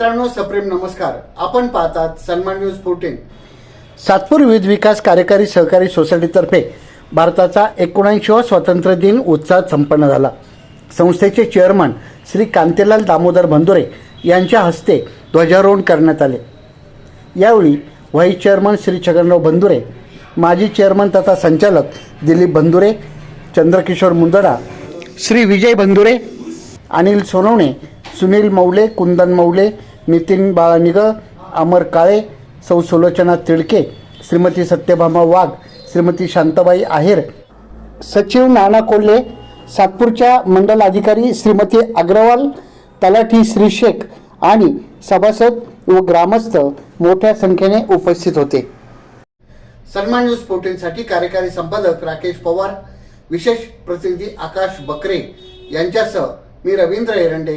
मित्रांनो सप्रेम नमस्कार. आपण पाहतात सन्मान न्यूज फोर्टीन सातपूर विविध विकास कार्यकारी सहकारी सोसायटीतर्फे भारताचा एकोणऐंशीवा स्वातंत्र्य दिन उत्साहात संपन्न झाला. संस्थेचे चेअरमन श्री कांतीलाल दामोदर बंदुरे यांच्या हस्ते ध्वजारोहण करण्यात आले. यावेळी व्हाईस चेअरमन श्री छगनराव बंदुरे माजी चेअरमन तथा संचालक दिलीप बंदुरे चंद्रकिशोर मुंदडा श्री विजय बंदुरे अनिल सोनवणे सुनील मौले कुंदन मौले नितीन बाळानिग अमर काळे सौ सुलोचना तिडके श्रीमती सत्यभामा वाघ श्रीमती शांताबाई आहेर. सचिव नाना कोल्हे सातपूरच्या मंडल अधिकारी श्रीमती अग्रवाल तलाठी श्री शेख आणि सभासद व ग्रामस्थ मोठ्या संख्येने उपस्थित होते. सन्मान न्यूज फोर्टीनसाठी कार्यकारी संपादक राकेश पवार विशेष प्रतिनिधी आकाश बकरे यांच्यासह मी रवींद्र एरंडे